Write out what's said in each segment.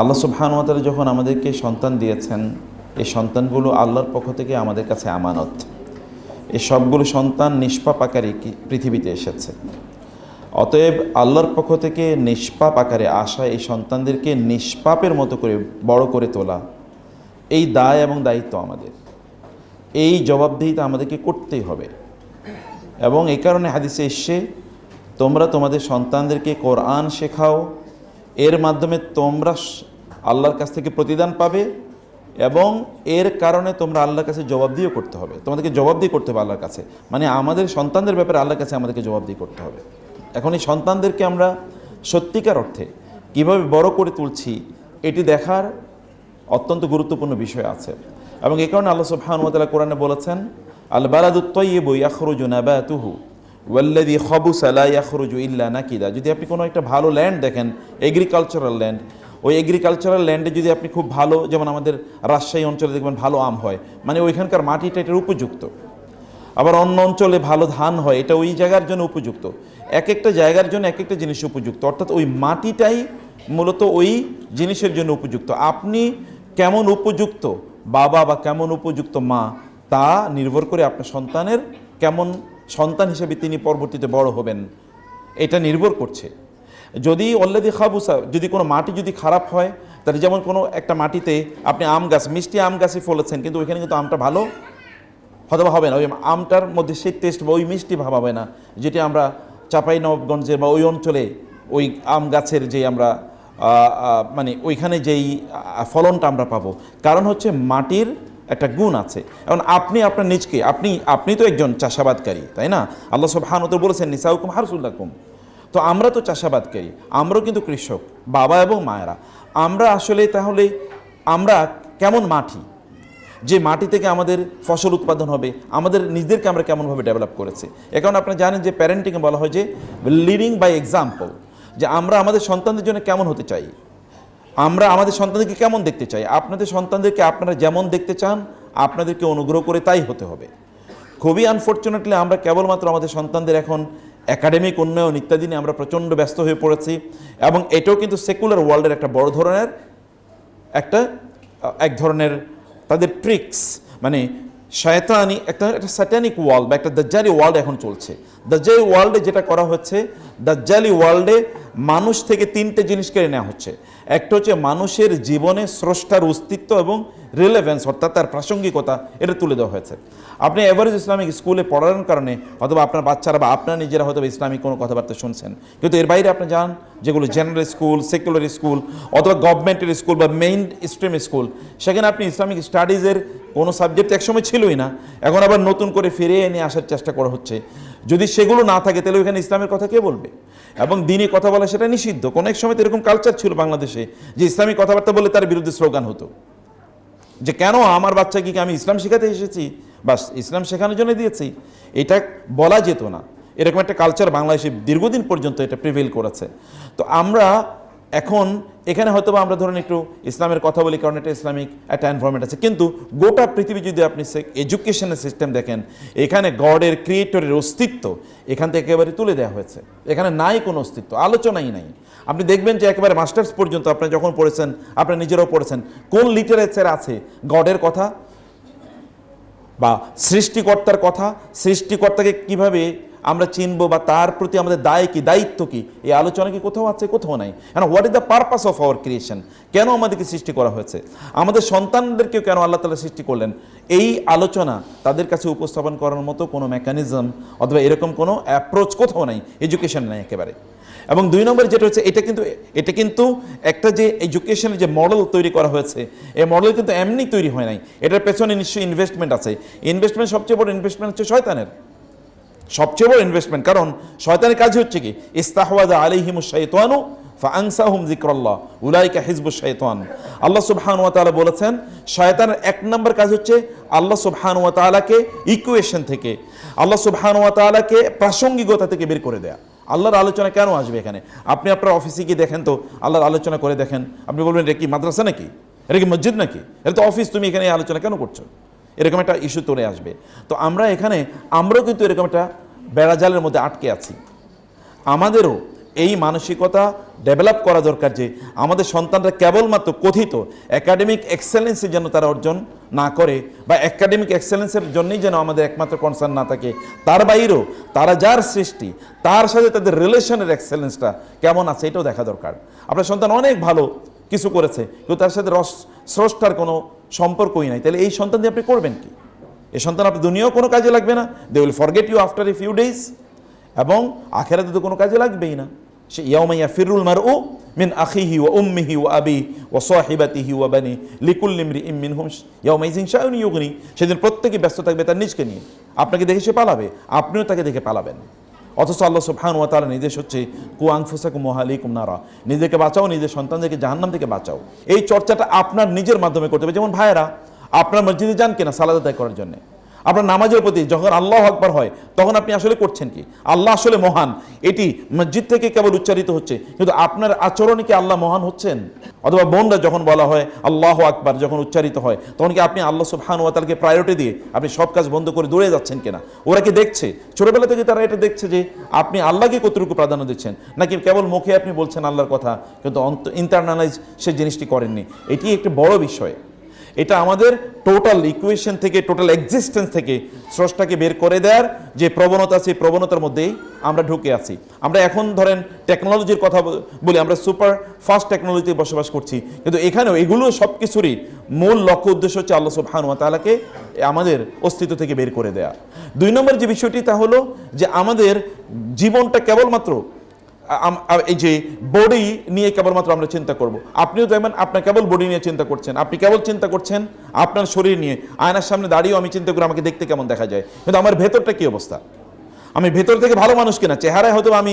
আল্লাহ সুবহানুয়াতালা যখন আমাদেরকে সন্তান দিয়েছেন এই সন্তানগুলো আল্লাহর পক্ষ থেকে আমাদের কাছে আমানত। এই সবগুলো সন্তান নিষ্পাপ আকারে পৃথিবীতে এসেছে। অতএব আল্লাহর পক্ষ থেকে নিষ্পাপ আকারে আসা এই সন্তানদেরকে নিষ্পাপের মতো করে, বড় করে তোলা, এই দায় এবং দায়িত্ব আমাদের। এই জবাবদিহিতা আমাদেরকে করতেই হবে। এবং এই কারণে হাদিসে এসছে, তোমরা তোমাদের সন্তানদেরকে কোরআন শেখাও এর মাধ্যমে তোমরা আল্লাহর কাছ থেকে প্রতিদান পাবে এবং এর কারণে তোমরা আল্লাহর কাছে জবাবদিহিও করতে হবে। তোমাদেরকে জবাবদিহি করতে হবে আল্লাহর কাছে। মানে আমাদের সন্তানদের ব্যাপারে আল্লাহর কাছে আমাদেরকে জবাবদিহি করতে হবে। এখন এই সন্তানদেরকে আমরা সত্যিকার অর্থে কীভাবে বড় করে তুলছি, এটি দেখার অত্যন্ত গুরুত্বপূর্ণ বিষয় আছে। এবং এই কারণে আল্লাহ সুবহানুয়াতালা কোরআনে বলেছেন আল বালাদুত্তয়িবু ইয়াখরুজু নাবাতুহু। ওয়াল্লাদি খবুসা লা ইয়াখরুজু ইল্লা নাকিদা। যদি আপনি কোনো একটা ভালো ল্যান্ড দেখেন এগ্রিকালচারাল ল্যান্ড ওই এগ্রিকালচারাল ল্যান্ডে যদি আপনি খুব ভালো, যেমন আমাদের রাজশাহী অঞ্চলে দেখবেন ভালো আম হয় মানে ওইখানকার মাটিটা এটার উপযুক্ত। আবার অন্য অঞ্চলে ভালো ধান হয়, এটা ওই জায়গার জন্য উপযুক্ত। এক একটা জায়গার জন্য এক একটা জিনিস উপযুক্ত। অর্থাৎ ওই মাটিটাই মূলত ওই জিনিসের জন্য উপযুক্ত। আপনি কেমন উপযুক্ত বাবা বা কেমন উপযুক্ত মা, তা নির্ভর করে আপনার সন্তানের কেমন সন্তান হিসেবে তিনি পরবর্তীতে বড় হবেন। এটা নির্ভর করছে। যদি অলরেডি খাবুসা, যদি কোনো মাটি যদি খারাপ হয়, তাহলে যেমন কোনো একটা মাটিতে আপনি আম গাছ, মিষ্টি আম গাছই ফলেছেন, কিন্তু ওইখানে কিন্তু আমটা ভালো হয়তো হবে না। ওই আমটার মধ্যে সেই টেস্ট বা ওই মিষ্টি ভাব হবে না। যেটি আমরা চাপাই নবাবগঞ্জের বা ওই অঞ্চলে ওই আম গাছের যে আমরা মানে ওইখানে যেই ফলনটা আমরা পাবো। কারণ হচ্ছে মাটির একটা গুণ আছে। এখন আপনি আপনার নিজকে, আপনি আপনি তো একজন চাষাবাদকারী, তাই না? আল্লাহ সব হানত বলেছেন, নিসাউকুম হারসুল্লাকুম তো আমরা তো চাষাবাদকারী, আমরাও কিন্তু কৃষক, বাবা এবং মায়েরা। আমরা আসলে তাহলে, আমরা কেমন মাটি? যে মাটি থেকে আমাদের ফসল উৎপাদন হবে, আমাদের নিজেদেরকে আমরা কেমনভাবে ডেভেলপ করেছি? এ কারণে আপনারা জানেন যে প্যারেন্টিংয়ে বলা হয় যে লিডিং বাই এক্সাম্পল যে আমরা আমাদের সন্তানদের জন্য কেমন হতে চাই। আমরা আমাদের সন্তানদেরকে কেমন দেখতে চাই? আপনাদের সন্তানদেরকে আপনারা যেমন দেখতে চান, আপনাদেরকে অনুগ্রহ করে তাই হতে হবে। খুবই আনফর্চুনেটলি আমরা কেবলমাত্র আমাদের সন্তানদের এখন একাডেমিক উন্নয়ন ইত্যাদি নিয়ে আমরা প্রচণ্ড ব্যস্ত হয়ে পড়েছি এবং এটাও কিন্তু সেকুলার ওয়ার্ল্ডের একটা বড় ধরনের একটা এক ধরনের তাদের ট্রিক্স মানে শয়তানি, একটা একটা স্যাটানিক ওয়ার্ল্ড বা একটা দাজ্জালি ওয়ার্ল্ড এখন চলছে। দাজ্জালি ওয়ার্ল্ডে যেটা করা হচ্ছে, দাজ্জালি ওয়ার্ল্ডে মানুষ থেকে তিনটে জিনিস কেড়ে নেওয়া হচ্ছে। একটা হচ্ছে মানুষের জীবনে স্রষ্টার অস্তিত্ব এবং রিলেভেন্স অর্থাৎ তার প্রাসঙ্গিকতা, এটা তুলে দেওয়া হয়েছে। আপনি এভারেজ ইসলামিক স্কুলে পড়ানোর কারণে অথবা আপনার বাচ্চারা বা আপনার নিজেরা হয়তো ইসলামিক কোনো কথাবার্তা শুনছেন। কিন্তু এর বাইরে আপনি যান, যেগুলো জেনারেল স্কুল সেকুলার স্কুল অথবা গভর্নমেন্টের স্কুল বা মেইন স্ট্রিম স্কুল সেখানে আপনি ইসলামিক স্টাডিজের কোনো সাবজেক্ট একসময় ছিলই না। এখন আবার নতুন করে ফিরে এনে আসার চেষ্টা করা হচ্ছে। যদি সেগুলো না থাকে, তাহলে ওইখানে ইসলামের কথা কে বলবে? এবং দিনে কথা বলা সেটা নিষিদ্ধ। কোনো এক সময় তো এরকম কালচার ছিল বাংলাদেশে, যে ইসলামিক কথাবার্তা বলে তার বিরুদ্ধে স্লোগান হতো। যে কেন আমার বাচ্চাকে কি আমি ইসলাম শেখাতে এসেছি? বাস, ইসলাম শেখানোর জন্য দিয়েছি। এটা বলা যেত না। এরকম একটা কালচার বাংলাদেশে দীর্ঘদিন পর্যন্ত এটা প্রিভেল করেছে। তো আমরা এখন এখানে হয়তো বা আমরা ধরুন একটু ইসলামের কথা বলি, কারণ এটা ইসলামিক একটা এনভারনমেন্ট আছে। কিন্তু গোটা পৃথিবী যদি আপনি এডুকেশনের সিস্টেম দেখেন, এখানে গডের ক্রিয়েটরের অস্তিত্ব এখান থেকে একেবারে তুলে দেওয়া হয়েছে। এখানে নাই কোনো অস্তিত্ব, আলোচনাই নাই। আপনি দেখবেন যে একেবারে মাস্টার্স পর্যন্ত আপনি যখন পড়েছেন, আপনি নিজেরাও পড়েছেন, কোন লিটারেচার আছে গডের কথা বা সৃষ্টিকর্তার কথা? সৃষ্টিকর্তাকে কীভাবে আমরা চিনব বা তার প্রতি আমাদের দায় কি, দায়িত্ব কি? এই আলোচনা কি কোথাও আছে, কোথাও নাই। কেন what is the purpose of our creation কেন আমাদেরকে সৃষ্টি করা হয়েছে? আমাদের সন্তানদেরকেও কেন আল্লাহ তালা সৃষ্টি করলেন? এই আলোচনা তাদের কাছে উপস্থাপন করার মতো কোনো মেকানিজম অথবা এরকম কোনো অ্যাপ্রোচ কোথাও নাই এডুকেশন নাই একেবারে। এবং দুই নম্বর যেটা হচ্ছে, এটা কিন্তু এটা কিন্তু একটা যে এডুকেশনের যে মডেল তৈরি করা হয়েছে, এই মডেল কিন্তু এমনি তৈরি হয় নাই। এটার পেছনে নিশ্চয়ই ইনভেস্টমেন্ট আছে। ইনভেস্টমেন্ট সবচেয়ে বড় ইনভেস্টমেন্ট হচ্ছে শয়তানের। সবচেয়ে বড় ইনভেস্টমেন্ট কারণ শয়তানের কাজ হচ্ছে কি? ইস্তাহওয়াজা আলাইহিমু শাইতানু ফাআনসাহুম যিকরাল্লাহ, উলাইকা হিজবুশ শাইতান। আল্লাহ সুবহানাহু ওয়া তাআলা বলেছেন, শয়তানের এক নম্বর কাজ হচ্ছে আল্লাহ সুবহানাহু ওয়া তাআলাকে ইকুয়েশন থেকে, আল্লাহ সুবহানাহু ওয়া তাআলাকে প্রাসঙ্গিকতা থেকে বের করে দেয়া। আল্লাহর আলোচনা কেন আসবে এখানে? আপনি আপনার অফিসে গিয়ে দেখেন তো, আল্লাহর আলোচনা করে দেখেন। আপনি বলবেন, এটা কি মাদ্রাসা নাকি? এটা কি মসজিদ নাকি? এটা তো অফিস, তুমি এখানে আলোচনা কেন করছ? এরকম একটা ইস্যু চলে আসবে। তো আমরা এখানে, আমরাও কিন্তু এরকম একটা বেড়াজালের মধ্যে আটকে আছি। আমাদেরও এই মানসিকতা ডেভেলপ করা দরকার যে আমাদের সন্তানরা কেবলমাত্র কথিত একাডেমিক এক্সেলেন্সের যেন তারা অর্জন না করে বা একাডেমিক এক্সেলেন্সের জন্যই যেন আমাদের একমাত্র কনসার্ন না থাকে, তার বাইরেও তারা যার সৃষ্টি, তার সাথে তাদের রিলেশনের এক্সেলেন্সটা কেমন আছে এটাও দেখা দরকার। আপনার সন্তান অনেক ভালো কিছু করেছে, কিন্তু তার সাথে রস, স্রষ্টার কোনো সম্পর্কই নাই। তাহলে এই সন্তান দিয়ে আপনি করবেন কি? এই সন্তান আপনি দুনিয়াও কোনো কাজে লাগবে না। They will forget you after a few days এবং আখেরাতে তো কোনো কাজে লাগবেই না। সে ইয়াউমাইয়া ফিরুল মার ও মিন আখিহি ও উম্মিহি ও আবি ও সাহিবাতিহি ও বানি লিকুল নিমরি ইম মিন হুম ইয়াউমাইজিং শাউন ইউগনি, সেদিন প্রত্যেকে ব্যস্ত থাকবে তার নিজকে নিয়ে। আপনাকে দেখে সে পালাবে, আপনিও তাকে দেখে পালাবেন। অথচ আল্লাহ সুবহান ওয়া তাআলা নির্দেশ হচ্ছে, কু মোহালি কুমনারা নারা নিজেকে বাঁচাও, নিজের সন্তানদেরকে জাহান্নাম থেকে বাঁচাও। এই চর্চাটা আপনার নিজের মাধ্যমে করতে হবে। যেমন ভাইয়েরা, আপনার মসজিদে যান কিনা সালাদ আদায় করার জন্য। আপনার নামাজের প্রতি যখন আল্লাহ আকবার হয়, তখন আপনি আসলে করছেন কি? আল্লাহ আসলে মহান। এটি মসজিদ থেকে কেবল উচ্চারিত হচ্ছে। কিন্তু আপনার আচরণে কি আল্লাহ মহান হচ্ছেন? অথবা বোনরা যখন বলা হয় আল্লাহ আকবার যখন উচ্চারিত হয়, তখন কি আপনি আল্লাহ সুবহান ওয়া তাআলাকে প্রায়োরিটি দিয়ে আপনি সব কাজ বন্ধ করে দৌড়ে যাচ্ছেন কিনা? ওরা কি দেখছে? ছোটবেলা থেকে তারা এটা দেখছে যে আপনি আল্লাহকে কতটুকু প্রাধান্য দিচ্ছেন? নাকি কেবল মুখে আপনি বলছেন আল্লাহর কথা, কিন্তু অন্ত ইন্টারনালাইজ সেই জিনিসটি করেননি? এটি একটি বড় বিষয়। এটা আমাদের টোটাল ইকুয়েশন থেকে টোটাল এক্সিস্টেন্স থেকে স্রষ্টাকে বের করে দেওয়ার যে প্রবণতা এই প্রবণতার মধ্যেই আমরা ঢুকে আছি। আমরা এখন ধরেন টেকনোলজির কথা বলি, আমরা সুপার ফাস্ট টেকনোলজিতে বসবাস করছি। কিন্তু এখানেও এগুলো সব কিছুরই মূল লক্ষ্য উদ্দেশ্য হচ্ছে আল্লাহ সুবহানুয়া তাআলাকে আমাদের অস্তিত্ব থেকে বের করে দেয়া। দুই নম্বর যে বিষয়টি, তা হলো যে আমাদের জীবনটা কেবলমাত্র এই যে বডি নিয়ে কেবলমাত্র আমরা চিন্তা করব। আপনিও দেখবেন আপনার কেবল বডি নিয়ে চিন্তা করছেন। আপনি কেবল চিন্তা করছেন আপনার শরীর নিয়ে। আয়নার সামনে দাঁড়িয়েও আমি চিন্তা করি, আমাকে দেখতে কেমন দেখা যায়। কিন্তু আমার ভেতরটা কি অবস্থা? আমি ভেতর থেকে ভালো মানুষ কিনা? চেহারায় হয়তো আমি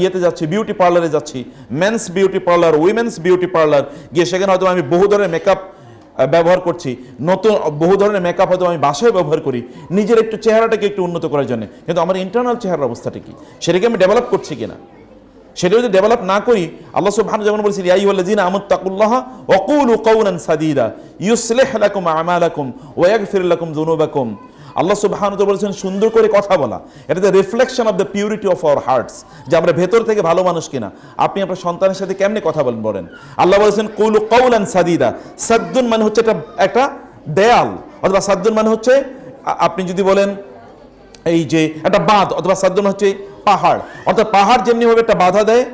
ইয়েতে যাচ্ছি বিউটি পার্লারে যাচ্ছি men's beauty parlour women's beauty parlour গিয়ে সেখানে হয়তো আমি বহু ধরনের মেকআপ ব্যবহার করছি। নতুন, বহু ধরনের মেকআপ হয়তো আমি বাসায় ব্যবহার করি। নিজের একটু চেহারাটাকে একটু উন্নত করার জন্য। কিন্তু আমার ইন্টারনাল চেহারার অবস্থাটা কি? সেটাকে আমি ডেভেলপ করছি কিনা? সেটা যদি ডেভেলপ না করি, আল্লাহ সুবহানাহু যেমন বলেছেন, ইয়া আইয়ুহাল্লাযীনা আমাত্তাকুল্লাহা ওয়া কুলু কাওলান সাদীদা, ইউসলিহ লাকুম আমালাকুম ওয়া ইয়াগফির লাকুম যুনুবাকুম। আল্লাহ সুবহানাহু ওয়া বলেছেন, সুন্দর করে কথা বলা। এটা the reflection of the purity of our hearts যে আমরা ভেতর থেকে ভালো মানুষ কিনা। আপনি আপনার সন্তানের সাথে কেমনে কথা বলেন বলেন? আল্লাহ বলেছেন, কুলু কাওলান সাদীদা। সাদ্দুন মানে হচ্ছে একটা একটা দেয়াল, অথবা সাদ্দুন মানে হচ্ছে আপনি যদি বলেন, এই যে একটা বাঁধ, অথবা সাদ্দুন হচ্ছে পাহাড়। অর্থাৎ পাহাড় যেমনি হবে একটা বাধা দেয়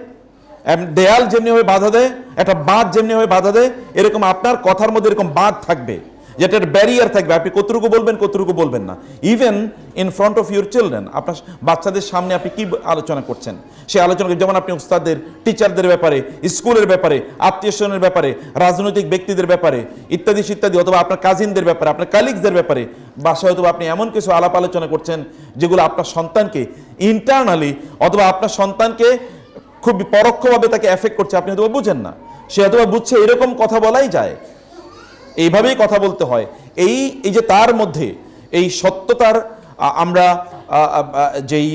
দেয়াল যেমনি হবে বাধা দেয়, একটা বাঁধ যেমনি হবে বাধা দেয়, এরকম আপনার কথার মধ্যে এরকম বাঁধ থাকবে। যেটার ব্যারিয়ার থাকবে। আপনি কতটুকু বলবেন কতটুকু বলবেন না। Even in front of your children আপনার বাচ্চাদের সামনে আপনি কি আলোচনা করছেন? সেই আলোচনা যেমন আপনি উস্তাদের টিচারদের ব্যাপারে, স্কুলের ব্যাপারে, আত্মীয় স্বজনের ব্যাপারে, রাজনৈতিক ব্যক্তিদের ব্যাপারে, ইত্যাদি ইত্যাদি অথবা আপনার কাজিনদের ব্যাপারে, আপনার কালিগসদের ব্যাপারে, বাসায় হয়তো আপনি এমন কিছু আলাপ আলোচনা করছেন যেগুলো আপনার সন্তানকে ইন্টারনালি অথবা আপনার সন্তানকে খুব পরোক্ষভাবে তাকে এফেক্ট করছে, আপনি হয়তো বুঝেন না। সে হয়তো বুঝছে, এরকম কথা বলাই যায়। এইভাবেই কথা বলতে হয়। এই এই যে তার মধ্যে, এই সত্যতার আমরা যেই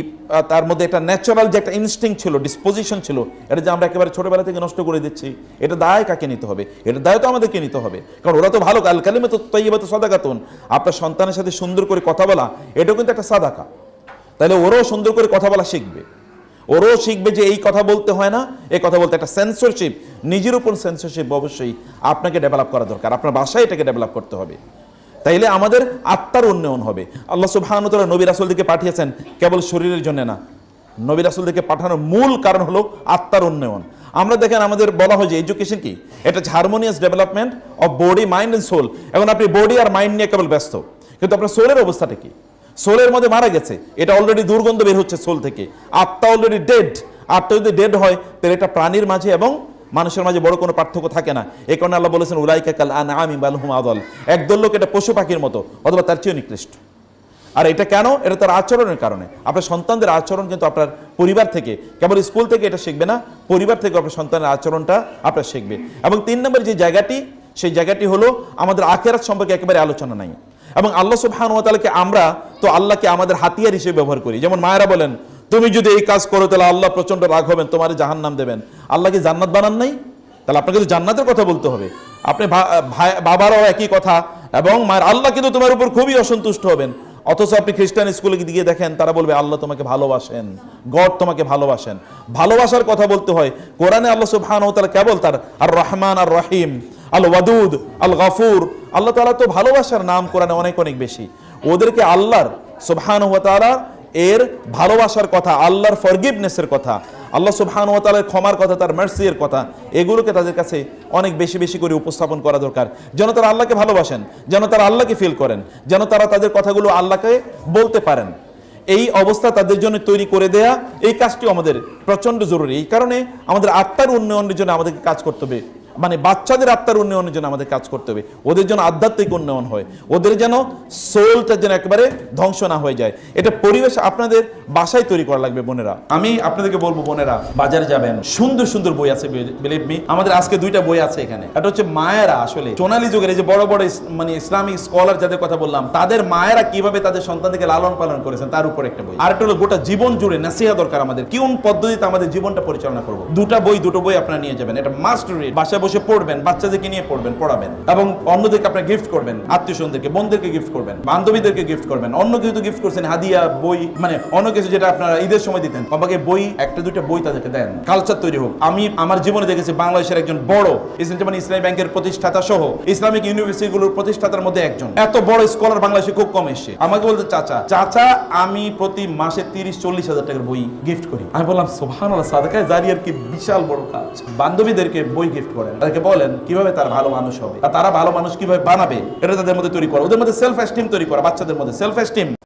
তার মধ্যে একটা ন্যাচারাল যে একটা ইনস্টিং ছিল ডিসপোজিশন ছিল, এটা যে আমরা একেবারে ছোটোবেলা থেকে নষ্ট করে দিচ্ছি, এটা দায় কাকে নিতে হবে? এটা দায় তো আমাদেরকে নিতে হবে। কারণ ওরা তো ভালো, কাল কালিমে তো তৈবা তো সদাকাতুন। আপনার সন্তানের সাথে সুন্দর করে কথা বলা, এটাও কিন্তু একটা সাদাকা। তাহলে ওরাও সুন্দর করে কথা বলা শিখবে। ওরও শিখবে যে এই কথা বলতে হয় না, এই কথা বলতে একটা সেন্সরশিপ নিজের উপর সেন্সরশিপ অবশ্যই আপনাকে ডেভেলপ করা দরকার। আপনার বাসায় এটাকে ডেভেলপ করতে হবে। তাইলে আমাদের আত্মার উন্নয়ন হবে। আল্লাহ সুবহানুতলা নবী রাসুলদিকে পাঠিয়েছেন কেবল শরীরের জন্য না। নবী রাসুলদিকে পাঠানোর মূল কারণ হলো আত্মার উন্নয়ন। আমরা দেখেন আমাদের বলা হয় যে এডুকেশন কি? এটা harmonious development of body mind and soul এখন আপনি বডি আর মাইন্ড নিয়ে কেবল ব্যস্ত। কিন্তু আপনার সোলের অবস্থাটা কি? সোলের মধ্যে মারা গেছে। এটা অলরেডি দুর্গন্ধ বের হচ্ছে সোল থেকে। আত্মা অলরেডি ডেড আত্মা যদি ডেড হয়, তাহলে এটা প্রাণীর মাঝে এবং মানুষের মাঝে বড় কোনো পার্থক্য থাকে না। এই কারণে আল্লাহ বলেছেন, উলাইকা কাল আনআমি বাল হুম আদল। একদল লোক এটা পশু পাখির মতো, অথবা তার চেয়েও নিকৃষ্ট। আর এটা কেন? এটা তার আচরণের কারণে। আপনার সন্তানদের আচরণ কিন্তু আপনার পরিবার থেকে, কেবল স্কুল থেকে এটা শিখবে না, পরিবার থেকে আপনার সন্তানের আচরণটা আপনার শিখবে। এবং তিন নম্বর যে জায়গাটি, সেই জায়গাটি হলো আমাদের আখেরাত সম্পর্কে একেবারে আলোচনা নাই। এবং আল্লাহ সুবহান ওয়াতালাকে আমরা তো আল্লাহকে আমাদের হাতিয়ার হিসেবে ব্যবহার করি। যেমন মায়েরা বলেন, তুমি যদি এই কাজ করো, তাহলে আল্লাহ প্রচণ্ড রাগ হবেন, তোমার জাহান নাম দেবেন। আল্লাহ কি জান্নাত বানান নাই? তাহলে আপনাকে তো জান্নাতের কথা বলতে হবে। আপনি বাবারও একই কথা, এবং মায়ের আল্লাহ কিন্তু তোমার উপর খুবই অসন্তুষ্ট হবেন। অথচ আপনি খ্রিস্টান স্কুলে গিয়ে দেখেন, তারা বলবে, আল্লাহ তোমাকে ভালোবাসেন, গড তোমাকে ভালোবাসেন। ভালোবাসার কথা বলতে হয়। কোরআনে আল্লাহ সুবহান তারা কেবল তার আর রহমান আর রহিম আল ওয়াদুদ আল গাফুর আল্লাহ তাআলা তো ভালোবাসার নাম কোরআনে অনেক অনেক বেশি। ওদেরকে আল্লাহর সুবহান ও তাআলা এর ভালোবাসার কথা, আল্লাহর ফরগিভনেসের কথা, আল্লাহ সুবহান ও তাআলার ক্ষমার কথা, তার মার্সির কথা, এগুলোকে তাদের কাছে অনেক বেশি বেশি করে উপস্থাপন করা দরকার। যেন তারা আল্লাহকে ভালোবাসেন, যেন তারা আল্লাহকে ফিল করেন, যেন তারা তাদের কথাগুলো আল্লাহকে বলতে পারেন। এই অবস্থা তাদের জন্য তৈরি করে দেয়া এই কাজটিও আমাদের প্রচণ্ড জরুরি। এই কারণে আমাদের আত্মার উন্নয়নের জন্য আমাদেরকে কাজ করতে হবে। মানে বাচ্চাদের আত্মার উন্নয়নের জন্য আমাদের কাজ করতে হবে। ওদের জন্য আধ্যাত্মিক উন্নয়ন হয়। ওদের যেন সোলটা যেন একেবারে ধ্বংস না হয়ে যায়। এটা পরিবেশ আপনাদের বাসায় তৈরি করা লাগবে, বোনেরা। আমি আপনাদেরকে বলব, বোনেরা, বাজারে যাবেন, সুন্দর সুন্দর বই আছে বিলিভ মি আমাদের আজকে দুইটা বই আছে এখানে। এটা হচ্ছে মায়েরা আসলে। সোনালী যুগের এই যে বড় বড় মানে ইসলামিক স্কলার যাদের কথা বললাম, তাদের মায়েরা কীভাবে তাদের সন্তানদেরকে লালন পালন করেছেন, তার উপর একটা বই। আর একটা হলো গোটা জীবন জুড়ে নাসিহা দরকার আমাদের। কোন পদ্ধতিতে আমাদের জীবনটা পরিচালনা করব? দুটা বই, দুটো বই আপনারা নিয়ে যাবেন। এটা মাস্ট রিড বাসায় বসে পড়বেন, বাচ্চাদেরকে নিয়ে পড়বেন, পড়াবেন। এবং অন্যদেরকে আপনার গিফট করবেন আত্মীয় স্বজনদেরকে বোনদেরকে গিফট করবেন, বান্ধবীদেরকে গিফট করবেন। অন্য কিছু তো গিফট করছেন, হাদিয়া, বই মানে অন্য কিছু যেটা আপনারা ঈদের সময় দিতেন। বাবাকে বই, একটা, দুইটা বই তাদেরকে দেন। কালচার তৈরি হোক। আমি আমার জীবনে দেখেছি বাংলাদেশের একজন বড় ইসলাম ইসলামী ব্যাংকের প্রতিষ্ঠাতা সহ ইসলামিক ইউনিভার্সিটিগুলোর প্রতিষ্ঠাতার মধ্যে একজন। এত বড় স্কলার বাংলাদেশে খুব কম এসছে আমাকে বলতে চাচা চাচা, আমি প্রতি মাসে তিরিশ, চল্লিশ হাজার টাকার বই গিফট করি। আমি বললাম সোহান সাদাকায়, জারিয়ার কি বিশাল বড় কাজ। বান্ধবীদেরকে বই গিফট করেন তাদেরকে বলেন, কীভাবে তারা ভালো মানুষ হবে? তারা ভালো মানুষ কীভাবে বানাবে, এটা তাদের মধ্যে তৈরি করা। ওদের মধ্যে সেলফ এস্টিম তৈরি করা, বাচ্চাদের মধ্যে সেলফ এস্টিম